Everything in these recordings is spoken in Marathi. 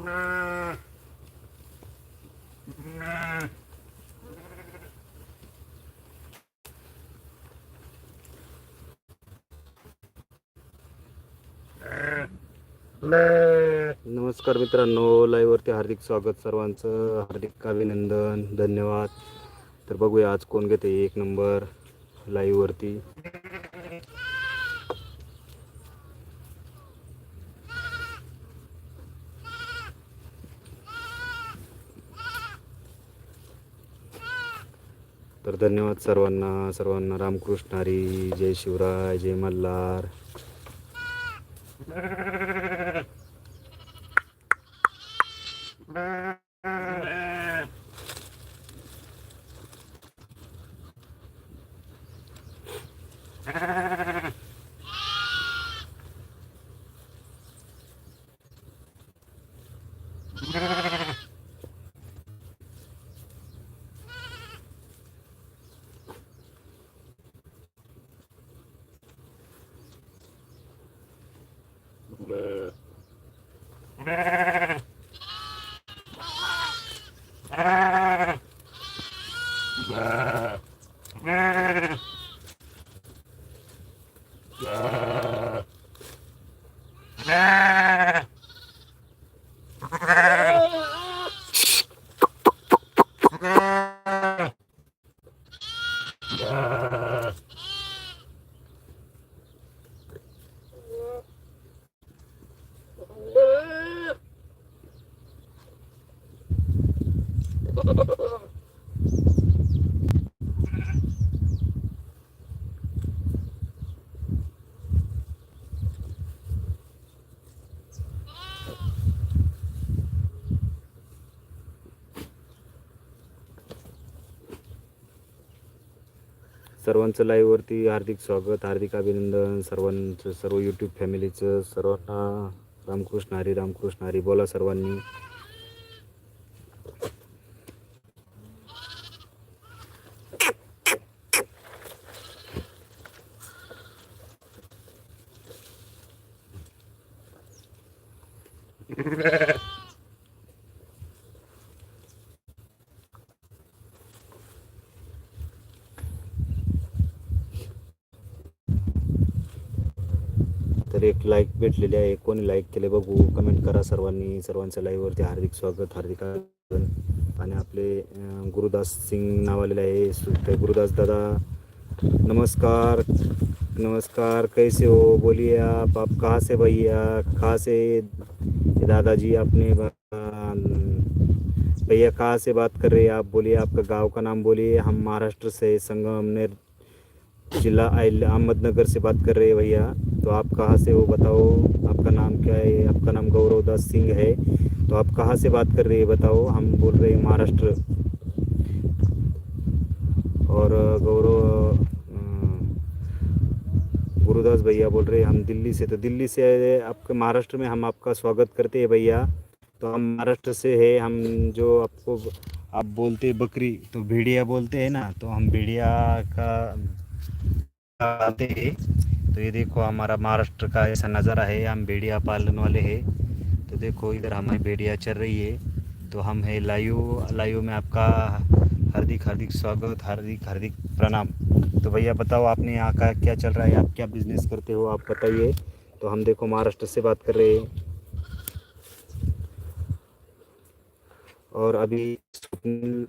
नमस्कार मित्रांनो लाईव्हवरती हार्दिक स्वागत सर्वांचं. हार्दिक अभिनंदन धन्यवाद. तर बघूया आज कोण घेते एक नंबर लाईव्हवरती. तर धन्यवाद सर्वांना सर्वांना. रामकृष्ण हरी जय शिवराय जय मल्हार. Bleh. सर्वांचं लाईव्हवरती हार्दिक स्वागत हार्दिक अभिनंदन सर्वांचं सर्व यूट्यूब फॅमिलीचं सर्वांना रामकृष्ण हरी रामकृष्ण हरी बोला सर्वांनी. तर एक लाईक भेटलेली आहे. कोणी लाईक केले बघू. कमेंट करा सर्वांनी. सर्वांच्या लाईव्हवरती हार्दिक स्वागत हार्दिक आणि आपले गुरुदास सिंग नाव आलेले आहे. सु- ते गुरुदास दादा नमस्कार. नमस्कार कैसे हो? बोलिए आप आप कहाँ से भैया? कहाँ से दादाजी अपने अं, भैया कहाँ से बात कर रहे हैं आप? बोलिए आपका गाँव का नाम बोलिए। हम महाराष्ट्र से संगमनेर जिला अहमदनगर से बात कर रहे हैं भैया। तो आप कहाँ से हो बताओ? आपका नाम क्या है? आपका नाम गौरव दास सिंह है। तो आप कहाँ से बात कर रहे हैं बताओ? हम बोल रहे हैं महाराष्ट्र। और गौरव गुरुदास भैया बोल रहे हैं, हम दिल्ली से तो दिल्ली से आपके महाराष्ट्र में हम आपका स्वागत करते हैं भैया। तो हम महाराष्ट्र से है, हम जो आपको आप बोलते बकरी तो भेड़िया बोलते हैं ना तो हम भेड़िया का आते हैं। तो ये देखो हमारा महाराष्ट्र का ऐसा नज़ारा है, हम भेड़िया पालन वाले हैं। तो देखो इधर हमारी भेड़िया चल रही है तो हम है लाइव लाइव में आपका हार्दिक हार्दिक स्वागत, हार्दिक हार्दिक प्रणाम। तो भैया बताओ, आपने यहाँ का क्या चल रहा है? आप क्या बिज़नेस करते हो? आप बताइए। तो हम देखो, महाराष्ट्र से बात कर रहे हैं। और अभी स्वप्निल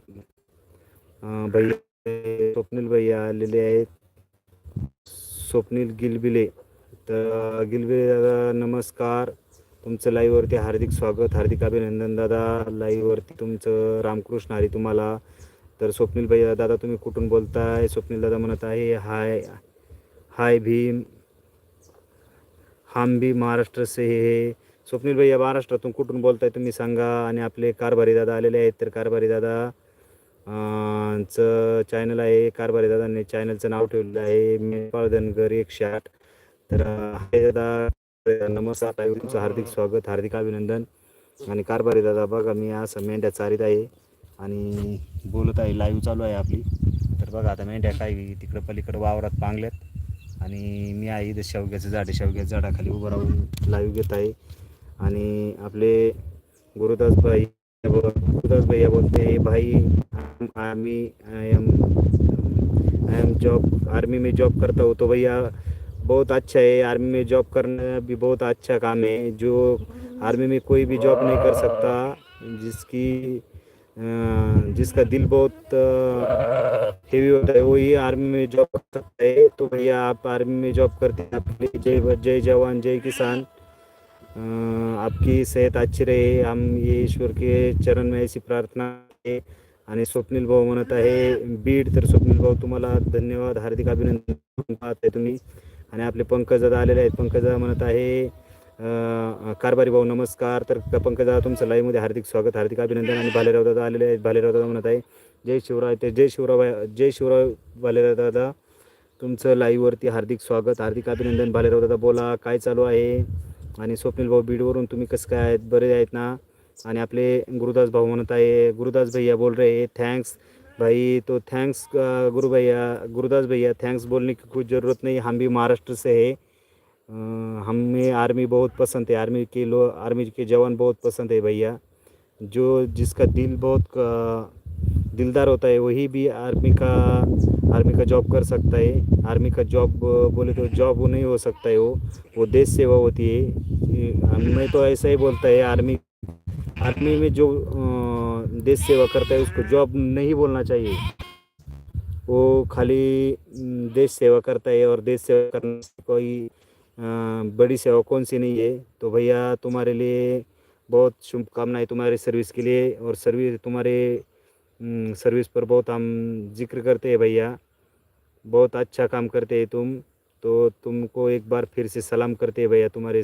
भैया स्वप्निल भैया आलेले आहेत स्वप्नील गिलबिले। तर गिलबिले दादा, नमस्कार। तुमचं लाईव्हवरती हार्दिक स्वागत, हार्दिक अभिनंदन दादा. लाईव्हवरती तुमचं रामकृष्ण, हरी तुम्हाला. तर स्वप्नील भैया दादा तुम्ही कुठून बोलताय? स्वप्नील दादा म्हणत आहे हाय हाय भीम हम भी महाराष्ट्र से हे स्वप्नील भैया महाराष्ट्रातून कुठून बोलताय तुम्ही सांगा. आणि आपले कारभारी दादा आलेले आहेत. तर कारभारी दादा चं चॅनल आहे. कारभारी दादांनी चॅनलचं नाव ठेवलेलं आहे. मेपाळ धनगर एकशे आठ. तर हाय दादा नमस्कार. तुमचं हार्दिक स्वागत हार्दिक अभिनंदन. आणि कारभारी दादा बघा मी असं मेंढ्या चारीत आहे. आणि बोलत आहे लाईव्ह चालू आहे आपली. तर बघा आता मेंढ्या काय तिकडं पलीकडं वावरात पांगल्यात आणि मी आहे इथं शेवग्याचं झाड आहे. शेवग्याच्या झाडाखाली उभं राहून लाईव्ह घेत आहे. आणि आपले गुरुदास भाई गुरुदास भैया बोलते भाई army I am I am job army में जॉब करता हूँ. तो भैया बहुत अच्छा है आर्मी में जॉब करना भी बहुत अच्छा काम है. जो आर्मी में कोई भी जॉब नहीं कर सकता जिसकी जिसका दिल बहुत हेवी होता है वही आर्मी में जॉब कर सकता है। तो भैया आप आर्मी में जॉब करते हैं आपके लिए जय जय जवान जय किसान। आपकी सेहत अच्छी रहे। हम ये ईश्वर के चरण में ऐसी प्रार्थना आहे आणि स्वप्नील भाऊ म्हणत आहे बीड तर स्वप्नील भाऊ तुम्हाला धन्यवाद हार्दिक अभिनंदन पाहत आहे तुम्ही. आणि आपले पंकजदा आलेले आहेत. पंकजदा म्हणत आहे कारभारी भाऊ नमस्कार. तर पंकजा तुमचं लाईव्हमध्ये हार्दिक स्वागत हार्दिक अभिनंदन. आणि भालेराव दादा आलेले आहेत. भालेराव दादा म्हणत आहे जय शिवराय ते जय शिवराव जय शिवराव भालेराव दादा. तुमचं लाईव्हवरती हार्दिक स्वागत हार्दिक अभिनंदन. भालेराव दादा बोला काय चालू आहे? आणि स्वप्नील भाऊ बीडवरून तुम्ही कसं काय आहेत? बरे आहेत ना? आणि आपले गुरुदास भाऊ म्हणत आहे गुरुदास भैया बोल रहे थँक्स भाई तो थैंक्स गुरु भैया गुरुदास भैया थैंक्स बोलने की कुछ ज़रूरत नहीं. हम भी महाराष्ट्र से है. हमें आर्मी बहुत पसंद है, आर्मी के लोग आर्मी के जवान बहुत पसंद है भैया। जो जिसका दिल बहुत दिलदार होता है, वही भी आर्मी का आर्मी का जॉब कर सकता है। आर्मी का जॉब बोले तो जॉब वो नहीं हो सकता है वो वो देश सेवा होती है। ये- मैं तो ऐसा ही बोलता है, आर्मी आर्मी में जो देश सेवा करता है, उसको जॉब नहीं बोलना चाहिए। वो खाली देश सेवा करता है और देश सेवा करने कोई बड़ी सेवा कौन सी नहीं है? तो भैया, तुम्हारे लिए बहुत शुभकामनाएँ तुम्हारी सर्विस के लिए और सर्विस तुम्हारे सर्विस पर बहुत हम ज़िक्र करते हैं भैया। बहुत अच्छा काम करते हैं तुम। तो तुमको एक बार फिर से सलाम करते हैं भैया, तुम्हारे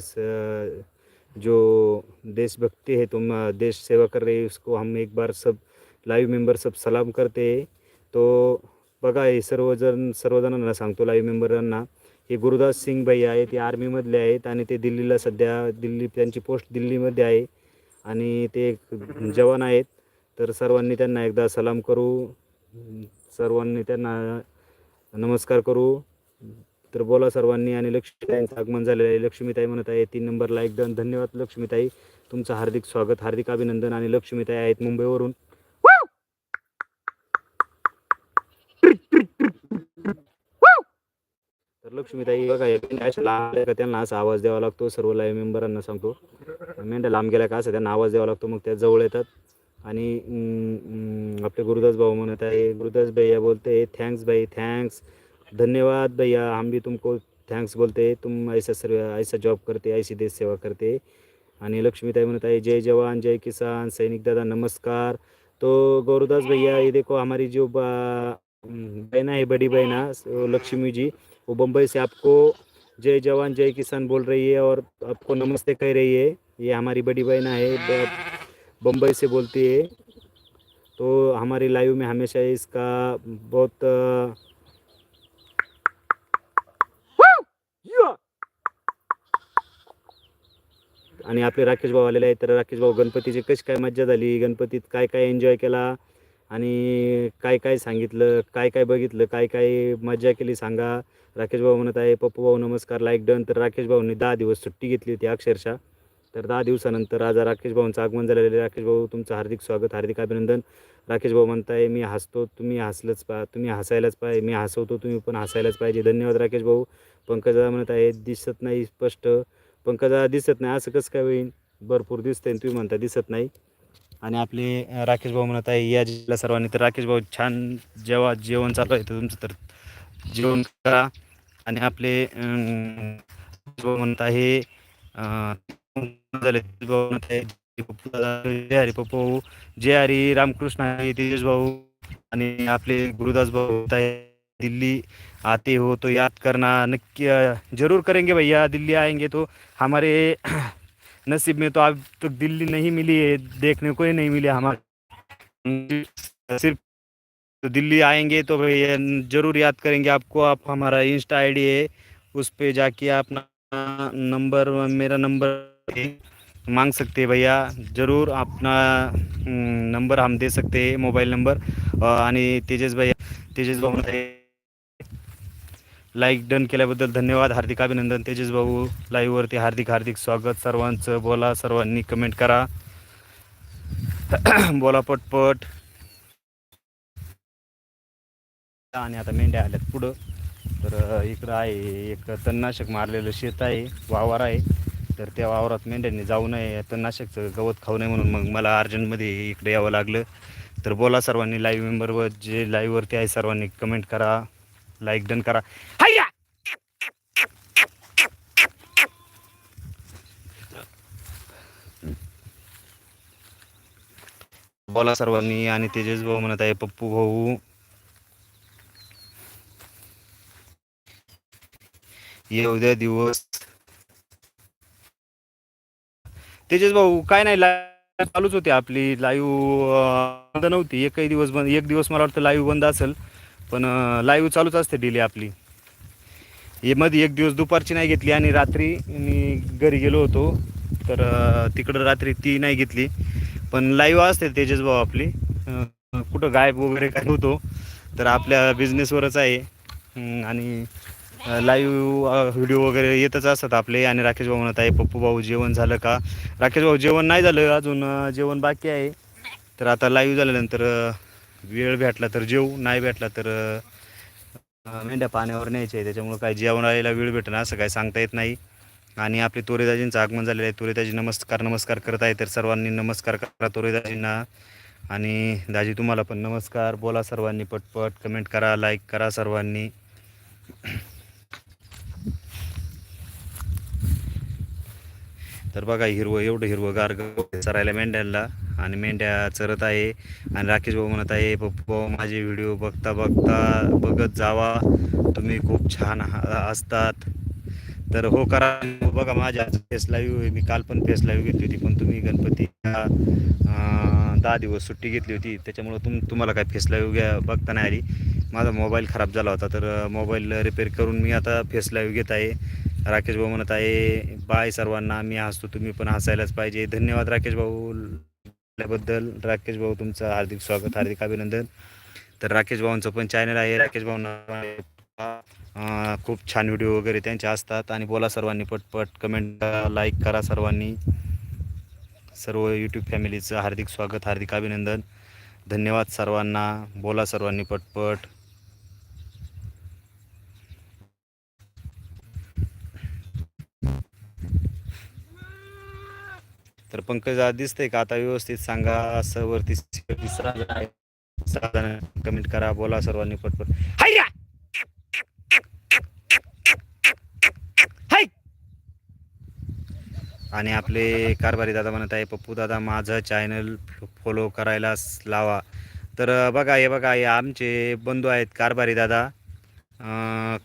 जो देशभक्ति है, तुम देश सेवा कर रहे हो, उसको हम एक बार सब लाईव्ह मेंबर सब सलाम करते हैं। तो बघा हे सर्वजण सर्वजणांना सांगतो लाईव्ह मेंबरांना हे गुरुदास सिंग भाई आहे ते आर्मीमधले आहेत आणि ते दिल्लीला सध्या दिल्ली त्यांची पोस्ट दिल्लीमध्ये आहे. आणि ते एक जवान आहेत. तर सर्वांनी त्यांना एकदा सलाम करू. सर्वांनी त्यांना नमस्कार करू. तर बोला सर्वांनी आणि लक्ष्मीताईंचं आगमन झालेलं आहे. लक्ष्मीताई म्हणत आहे तीन नंबरला एकदम धन्यवाद लक्ष्मीताई. तुमचं हार्दिक स्वागत हार्दिक अभिनंदन आणि लक्ष्मीताई आहेत मुंबईवरून. तर लक्ष्मीताई बघा हे अशा लांब आल्या का त्यांना असा आवाज द्यावा लागतो. सर्व लाईव्ह मेंबरांना सांगतो. मेंढ्या लांब गेल्या का असं त्यांना आवाज द्यावा लागतो. मग त्या जवळ येतात. आणि आपले गुरुदास भाऊ म्हणत आहे गुरुदास भैया बोलते थँक्स भाई थँक्स धन्यवाद भैया. हम भी तुमको थँक्स बोलते. तुम ऐसा सर्व ऐसा जॉब करते ऐसी देश सेवा करते. आणि लक्ष्मीताई म्हणत आहे जय जवान जय किसान सैनिक दादा नमस्कार. तो गुरुदास भैया ये देखो हमारी जो बा- बहना है बड़ी बहना वो लक्ष्मी जी वो बम्बई से आपको जय जवान, जय किसान बोल रही है और आपको नमस्ते कह रही है। ये हमारी बड़ी बहना है बम्बई से बोलती है। तो हमारी लाइव में हमेशा इसका बहुत आणि आपले राकेश भाऊ आलेले आहेत. तर राकेश भाऊ, गणपतीची कशी काय मज्जा झाली? गणपतीत काय काय एन्जॉय केला? आणि काय काय सांगितलं काय काय बघितलं काय काय मज्जा केली सांगा. राकेश भाऊ म्हणत आहे पप्पू भाऊ नमस्कार लाईक डन तर राकेश भाऊंनी दहा दिवस सुट्टी घेतली होती अक्षरशः. तर दहा दिवसानंतर आज राकेश भाऊंचं आगमन झालेलं आहे. राकेश भाऊ तुमचं हार्दिक स्वागत हार्दिक अभिनंदन. राकेश भाऊ म्हणताय मी हसतो तुम्ही हसलंच पा तुम्ही हसायलाच पाहिजे मी हसवतो तुम्ही पण हसायलाच पाहिजे. धन्यवाद राकेश भाऊ. पंकजा म्हणत आहे दिसत नाही स्पष्ट. पंकजा दिसत नाही असं कसं काय होईल भरपूर दिसतंय आणि तुम्ही म्हणता दिसत नाही. आणि आपले राकेश भाऊ म्हणत आहे या जिल्हा सर्वांनी तर राकेश भाऊ छान जेव्हा जेवण चालू आहे तर तुमचं तर जेवण करा. आणि आपले भाऊ म्हणत आहे झाले भाऊ म्हणत आहे जय हरी पप्पू जय हरी रामकृष्ण आहे तेजस भाऊ. आणि आपले गुरुदास भाऊ आहे दिल्ली आते हो तो याद करना. नक्की जरूर करेंगे भैया दिल्ली आएंगे तो हमारे नसीब में तो अब तक दिल्ली नहीं मिली है देखने को ही नहीं मिली हमारे। सिर्फ़ तो दिल्ली आएँगे तो भैया ज़रूर याद करेंगे आपको आप हमारा इंस्टा आईडी है उस पर जाके अपना नंबर मेरा नंबर मांग सकते हैं भैया ज़रूर अपना हम्म, नंबर हम दे सकते हैं मोबाईल नंबर आणि तेजस भैया तेजस आहे, लाईक डन केल्याबद्दल धन्यवाद. हार्दिक अभिनंदन तेजस भाऊ. लाईव्हवरती हार्दिक हार्दिक स्वागत सर्वांचं. बोला सर्वांनी कमेंट करा. बोला पटपट. आणि आता मेंढ्या आल्यात पुढं. तर इकडं आहे एक तणनाशक मारलेलं शेत आहे वावर आहे. तर त्या वावरात मेंढ्यांनी जाऊ नये. तणनाशकचं गवत खाऊ नये म्हणून मग मला अर्जंटमध्ये इकडे यावं लागलं. तर बोला सर्वांनी लाईव्ह मेंबरवर जे लाईव्हवरती आहे सर्वांनी कमेंट करा. लाईक डन करा. बोला सर्वांनी आणि तेजस भाऊ म्हणत आहे पप्पू भाऊ. येऊ द्या दिवस. तेजस भाऊ काय नाही लाईव्ह चालूच होती आपली. लाईव्ह बंद नव्हती. एकही दिवस बंद एक दिवस मला वाटतं लाईव्ह बंद असेल. पण लाईव्ह चालूच असते डिले आपली. हे मध्ये एक दिवस दुपारची नाही घेतली आणि रात्री मी घरी गेलो होतो. तर तिकडं रात्री ती नाही घेतली. पण लाईव्ह असते तेजस भाऊ आपली. कुठं गायब वगैरे काय होतो. तर आपल्या बिझनेसवरच आहे. आणि लाईव्ह व्हिडिओ वगैरे येतच असतात आपले. आणि राकेश भाऊ म्हणत आहे पप्पू भाऊ जेवण झालं का? राकेश भाऊ जेवण नाही झालं अजून जेवण बाकी आहे. तर आता लाईव्ह झाल्यानंतर वेळ भेटला तर जेवू नाही भेटला तर मेंढ्या पाण्यावर न्यायच्या आहे त्याच्यामुळं काय जेवणाला वेळ भेटणं असं काय सांगता येत नाही. आणि आपले तोरेदाजींचं आगमन झालेलं आहे. तोरेदाजी नमस्कार नमस्कार करत आहे. तर सर्वांनी नमस्कार करा तोरेदाजींना आणि दाजी तुम्हाला पण नमस्कार. बोला सर्वांनी पटपट. कमेंट करा लाईक करा सर्वांनी. तर बघा हिरवं एवढं हिरवं गार चरायला मेंढ्यांना आणि मेंढ्या चरत आहे. आणि राकेश भाऊ म्हणत आहे पप्पा भाऊ माझे व्हिडिओ बघता बघता बघत जावा. तुम्ही खूप छान असतात. तर हो करा. बघा माझ्या फेस लाईव्ह मी काल पण फेस लाईव्ह घेतली होती पण तुम्ही गणपती दहा दिवस सुट्टी घेतली होती. त्याच्यामुळं तुम तुम्हाला काय फेस लाईव्ह घ्या बघता नाही आली. माझा मोबाईल खराब झाला होता. तर मोबाईल रिपेअर करून मी आता फेस लाईव्ह घेत आहे. राकेश भाऊ म्हणत आहे बाय सर्वांना मी हसतो. तुम्ही पण हसायलाच पाहिजे. धन्यवाद राकेश भाऊ बद्दल राकेश भाऊ तुमचं हार्दिक स्वागत हार्दिक अभिनंदन. तर राकेश भाऊंचं पण चॅनल आहे. राकेश भाऊ खूप छान व्हिडिओ वगैरे त्यांचे असतात. आणि बोला सर्वांनी पटपट कमेंट लाईक करा सर्वांनी. सर्व यूट्यूब फॅमिलीचं हार्दिक स्वागत हार्दिक अभिनंदन. धन्यवाद सर्वांना. बोला सर्वांनी पटपट. तर पंकज दिसतंय का? आता व्यवस्थित सांगा. असं वरती कमेंट करा. बोला सर्वांनी पटपट. हाय! आणि आपले कारभारी दादा म्हणत आहे पप्पू दादा माझं चॅनल फॉलो करायला लावा. तर बघा हे बघा हे आमचे बंधू आहेत कारभारी दादा.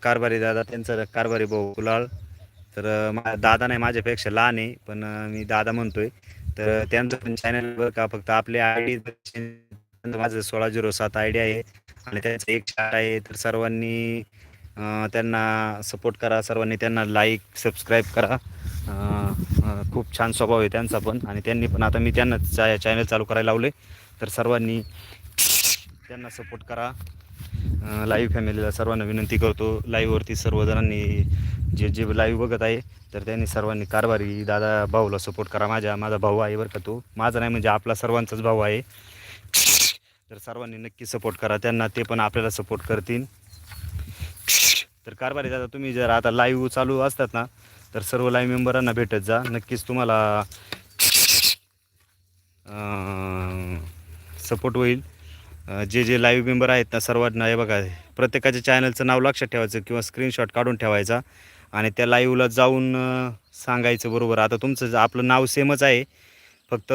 कारभारी दादा त्यांचं कारभारी भाऊ कुलाळ तर मा दादा नाही माझ्यापेक्षा लहान आहे पण मी दादा म्हणतोय. तर त्यांचं पण चॅनल बरं का फक्त आपले आय डी माझं सोळा झिरो सात आय डी आहे. आणि त्यांचं एक चार आहे. तर सर्वांनी त्यांना सपोर्ट करा सर्वांनी त्यांना लाईक सबस्क्राईब करा. खूप छान स्वभाव आहे त्यांचा पण. आणि त्यांनी पण आता मी त्यांना चा चॅनल चालू करायला लावले तर सर्वांनी त्यांना सपोर्ट करा. लाईव्ह फॅमिलीला सर्वांना विनंती करतो. लाईव्हवरती सर्वजणांनी जे जे लाईव्ह बघत आहे तर त्यांनी सर्वांनी कारभारी दादा भाऊला सपोर्ट करा. माझ्या माझा भाऊ आहे बरं का तो. माझा नाही म्हणजे आपला सर्वांचाच भाऊ आहे. तर सर्वांनी नक्की सपोर्ट करा. त्यांना ते पण आपल्याला सपोर्ट करतील. तर कारभारी दादा तुम्ही जर आता लाईव्ह चालू असतात ना तर सर्व लाईव्ह मेंबरांना भेटत जा. नक्कीच तुम्हाला सपोर्ट होईल. जे जे लाईव्ह मेंबर आहेत ना सर्वांना हे बघा प्रत्येकाच्या चॅनलचं नाव लक्षात ठेवायचं किंवा स्क्रीनशॉट काढून ठेवायचा. आणि त्या लाईव्हला जाऊन सांगायचं बरोबर. आता तुमचं आपलं नाव सेमच आहे. फक्त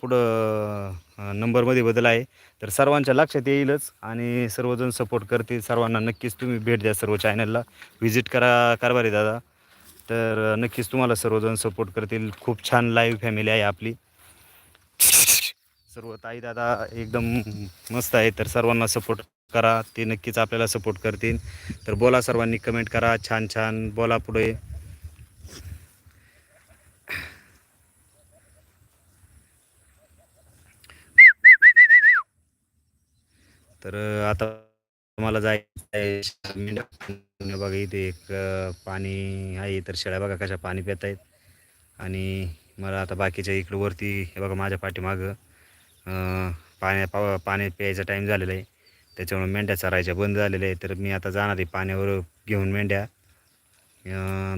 पुढं नंबरमध्ये बदल आहे. तर सर्वांच्या लक्षात येईलच आणि सर्वजण सपोर्ट करतील. सर्वांना नक्कीच तुम्ही भेट द्या सर्व चॅनलला व्हिजिट करा कारभारी दादा. तर नक्कीच तुम्हाला सर्वजण सपोर्ट करतील. खूप छान लाईव्ह फॅमिली आहे आपली. सर्व ताई दादा एकदम मस्त आहे तर सर्वांना सपोर्ट करा. ते नक्कीच आपल्याला सपोर्ट करतील. तर बोला सर्वांनी कमेंट करा. छान छान. बोला पुढे. तर आता मला जायचं आहे मेंढ्या बघा इथे एक पाणी आहे तर शेळ्या बघा कशा पाणी पित आहेत आणि मला आता बाकीच्या इकडं वरती हे बघा माझ्या पाठीमागं पाण्या पा पाणी प्यायचा टाईम झालेला आहे. त्याच्यामुळे मेंढ्या चरायच्या बंद झालेल्या आहे तर मी आता जाणार आहे पाण्यावर घेऊन मेंढ्या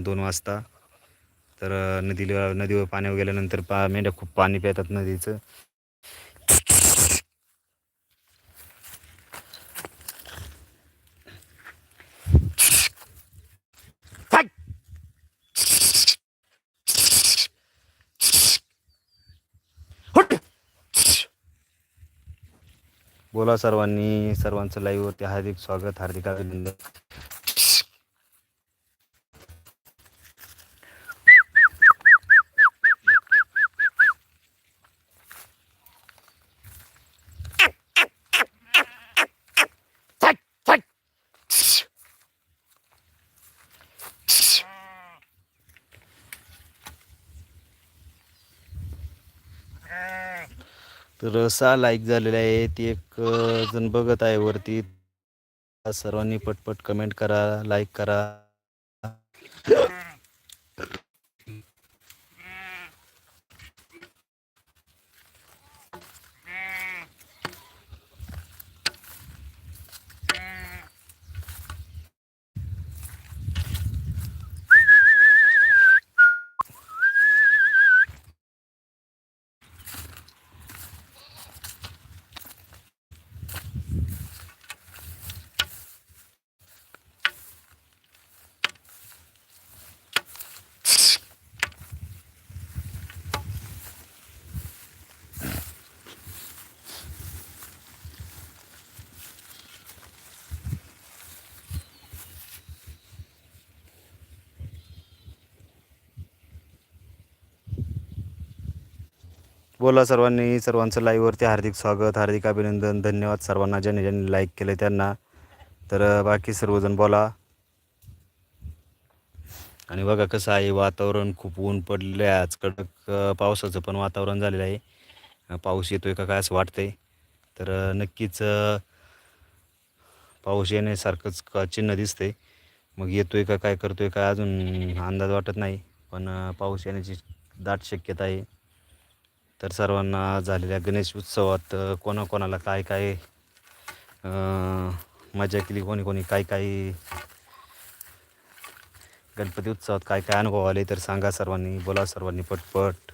दोन वाजता. तर नदीला नदीवर पाण्यावर गेल्यानंतर पा मेंढ्या खूप पाणी पितात नदीचं. बोला सर्वांनी सर्वांचं लाईव्हवरती हार्दिक स्वागत हार्दिक अभिनंदन. तर सहा लाईक झालेले आहे. ती एक जण बघत आहे वरती. सर्वांनी पटपट कमेंट करा लाईक करा. बोला सर्वांनी सर्वांचं लाईव्हवरती हार्दिक स्वागत हार्दिक अभिनंदन धन्यवाद सर्वांना ज्यांनी ज्यांनी लाईक केलं त्यांना. तर बाकी सर्वजण बोला. आणि बघा कसं आहे वातावरण खूप ऊन पडलेलं आहे आज. कडक पावसाचं पण वातावरण झालेलं आहे. पाऊस येतोय का काय असं वाटतंय. तर नक्कीच पाऊस येण्यासारखंच का चिन्ह दिसतंय. मग येतोय का काय करतोय काय अजून अंदाज वाटत नाही. पण पाऊस येण्याची दाट शक्यता आहे. तर सर्वांना झालेल्या गणेश उत्सवात कोणाकोणाला काय काय मजा केली कोणी कोणी काय काय गणपती उत्सवात काय काय अनुभव आले तर सांगा सर्वांनी बोला सर्वांनी पटपट.